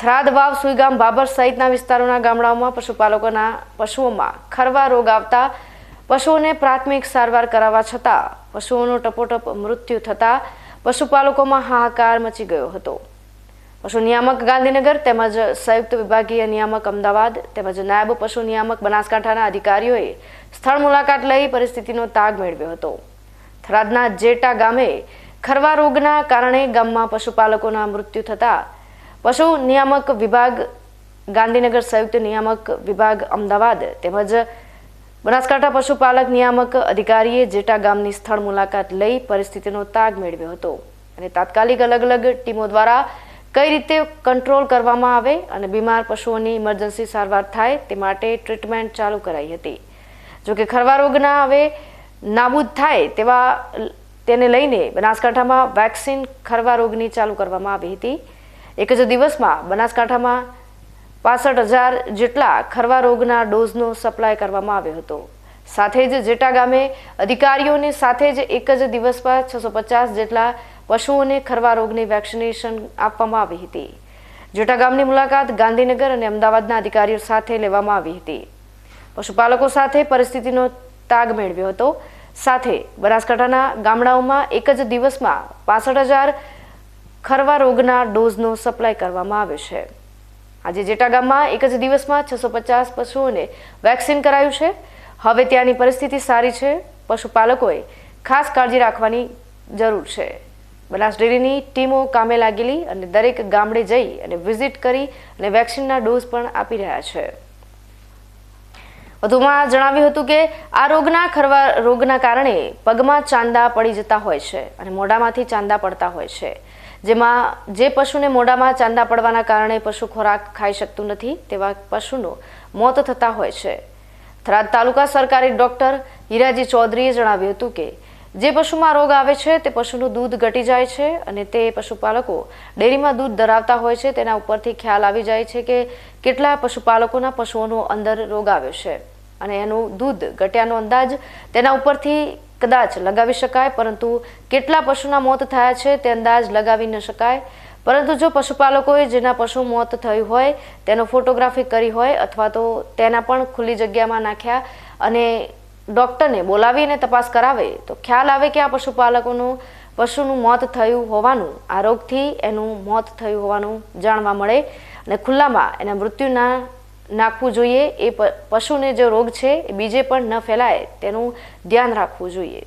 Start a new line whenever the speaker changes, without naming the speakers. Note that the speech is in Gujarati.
થરાદ વાવ સુઈગામ, બાબર સહિતના વિસ્તારોના ગામડાઓમાં પશુપાલકોના પશુઓમાં ખરવા રોગ આવતા પશુઓને પ્રાથમિક સારવાર કરાવવા છતાં પશુઓનું ટપોટપ મૃત્યુ થતાં પશુપાલકોમાં હાહાકાર મચી ગયો હતો. પશુ નિયામક ગાંધીનગર તેમજ સંયુક્ત વિભાગીય નિયામક અમદાવાદ તેમજ નાયબ પશુ નિયામક બનાસકાંઠાના અધિકારીઓએ સ્થળ મુલાકાત લઈ પરિસ્થિતિનો તાગ મેળવ્યો હતો. થરાદના જેટા ગામે ખરવા રોગના કારણે ગામમાં પશુપાલકોના મૃત્યુ થતા પશુ નિયામક વિભાગ, ગાંધીનગર સંયુક્ત નિયામક વિભાગ, અમદાવાદ તેમજ બનાસકાંઠા પશુપાલક નિયામક અધિકારીએ જેટા ગામની સ્થળ મુલાકાત લઈ પરિસ્થિતિનો તાગ મેળવ્યો હતો. અને તાત્કાલિક અલગ અલગ ટીમો દ્વારા કઈ રીતે કંટ્રોલ કરવામાં આવે અને બીમાર પશુઓની ઇમરજન્સી સારવાર થાય તે માટે ટ્રીટમેન્ટ ચાલુ કરાઈ હતી. જોકે ખરવા રોગના હવે નાબૂદ થાય તેવા, તેને લઈને બનાસકાંઠામાં વેક્સિન ખરવા રોગની ચાલુ કરવામાં આવી હતી. એક જ દિવસમાં બનાસકાંઠામાં પાસઠ હજાર જેટલા ખરવા રોગના ડોઝનો સપ્લાય કરવામાં આવ્યો હતો. સાથે જ જેટા ગામે અધિકારીઓની સાથે જ એક જ દિવસમાં છસો પચાસ જેટલા પશુઓને ખરવા રોગની વેક્સિનેશન આપવામાં આવી હતી. જેટા ગામની મુલાકાત ગાંધીનગર અને અમદાવાદના અધિકારીઓ સાથે લેવામાં આવી હતી. પશુપાલકો સાથે પરિસ્થિતિનો તાગ મેળવ્યો હતો. સાથે બનાસકાંઠાના ગામડાઓમાં એક જ દિવસમાં પાસઠ હજાર ખરવા રોગના ડોઝનો સપ્લાય કરવામાં આવ્યો છે. આજે જેટા ગામમાં એક જ દિવસમાં છસો પચાસ પશુઓને વેક્સિન કરાયું છે. હવે ત્યાંની પરિસ્થિતિ સારી છે. પશુપાલકોએ ખાસ કાળજી રાખવાની જરૂર છે. બનાસ ડેરીની ટીમો કામે લાગેલી અને દરેક ગામડે જઈ અને વિઝિટ કરી અને વેક્સિનના ડોઝ પણ આપી રહ્યા છે. વધુમાં જણાવ્યું હતું કે આ રોગના ખરવા, રોગના કારણે પગમાં ચાંદા પડી જતા હોય છે અને મોઢામાંથી ચાંદા પડતા હોય છે. જેમાં, જે પશુને મોઢામાં ચાંદા પડવાના કારણે પશુ ખોરાક ખાઈ શકતું નથી, તેવા પશુનું મોત થતા હોય છે. થરાદ તાલુકા સરકારી ડોક્ટર હીરાજી ચૌધરીએ જણાવ્યું હતું કે જે પશુમાં રોગ આવે છે, તે પશુનું દૂધ ઘટી જાય છે અને તે પશુપાલકો ડેરીમાં દૂધ ધરાવતા હોય છે. તેના ઉપરથી ખ્યાલ આવી જાય છે કે કેટલા પશુપાલકોના પશુઓનો અંદર રોગ આવ્યો છે અને એનું દૂધ ઘટ્યાનો અંદાજ તેના ઉપરથી કદાચ લગાવી શકાય, પરંતુ કેટલા પશુના મોત થયા છે તે અંદાજ લગાવી ન શકાય. પરંતુ જો પશુપાલકોએ જેના પશુ મોત થયું હોય, તેનો ફોટોગ્રાફી કરી હોય અથવા તો તેના પણ ખુલ્લી જગ્યામાં નાખ્યા અને ડૉક્ટરને બોલાવીને તપાસ કરાવે તો ખ્યાલ આવે કે આ પશુપાલકોનું, પશુનું મોત થયું હોવાનું, આ રોગથી એનું મોત થયું હોવાનું જાણવા મળે અને ખુલ્લામાં એના મૃત્યુના નાખવું જોઈએ. એ પશુને જે રોગ છે એ બીજે પણ ન ફેલાય તેનું ધ્યાન રાખવું જોઈએ.